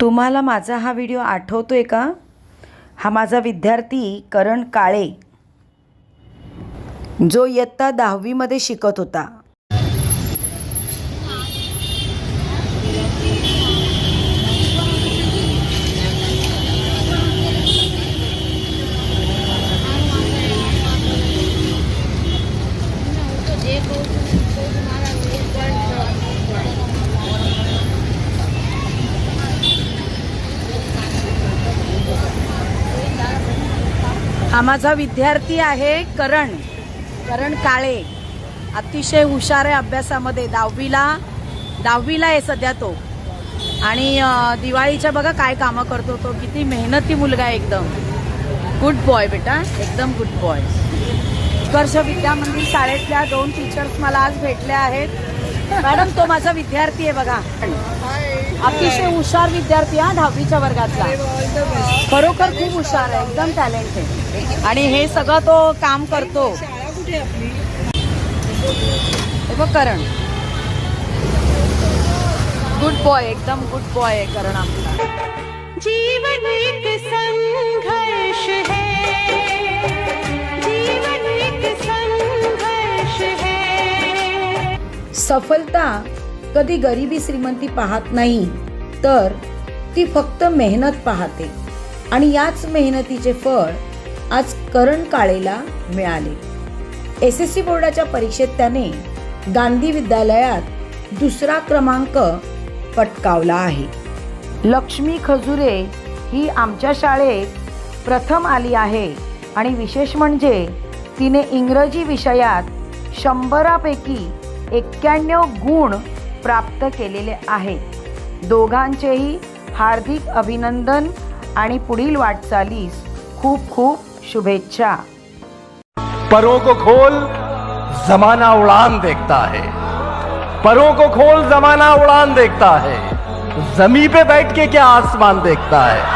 तुम्हाला माझा हा व्हिडिओ आठवतो आहे का? हा माझा विद्यार्थी करण काळे जो इयत्ता दहावीमध्ये शिकत होता. हा माझा विद्यार्थी आहे करण करण काळे. अतिशय हुशार आहे अभ्यासामध्ये. दहावीला दहावीला आहे सध्या तो. आणि दिवाळीच्या बघा काय कामं करतो तो. किती मेहनती मुलगा आहे एकदम. गुड बॉय बेटा. एकदम गुड बॉय उत्कर्ष विद्यामंदिर शाळेतल्या दोन टीचर्स मला आज भेटल्या आहेत. मॅडम तो माझा विद्यार्थी आहे बघा. अतिशय हुशार विद्यार्थी हा दहावीच्या वर्गातला. खरोखर खूप हुशार आहे एकदम टॅलेंटेड आणि हे सगळं तो काम करतो. हे बघ करण. गुड बॉय एकदम गुड बॉय आहे करण आमचा. जीवन एक संघर्ष है। जीवन एक संघर्ष है। सफलता कधी गरिबी श्रीमंती पाहत नाही तर ती फक्त मेहनत पाहते. आणि याच मेहनतीचे फळ आज करण काळेला मिळाले. एस एस सी बोर्डाच्या परीक्षेत त्याने गांधी विद्यालयात दुसरा क्रमांक पटकावला आहे. लक्ष्मी खजुरे ही आमच्या शाळेत प्रथम आली आहे आणि विशेष म्हणजे तिने इंग्रजी विषयात शंभरापैकी एक्क्याण्णव गुण प्राप्त केलेले आहेत. दोघांचेही हार्दिक अभिनंदन आणि पुढील वाटचालीस खूप खूप शुभेच्छा. परों को खोल जमाना उड़ान देखता है। परों को खोल जमाना उड़ान देखता है। जमी पे बैठ के क्या आसमान देखता है?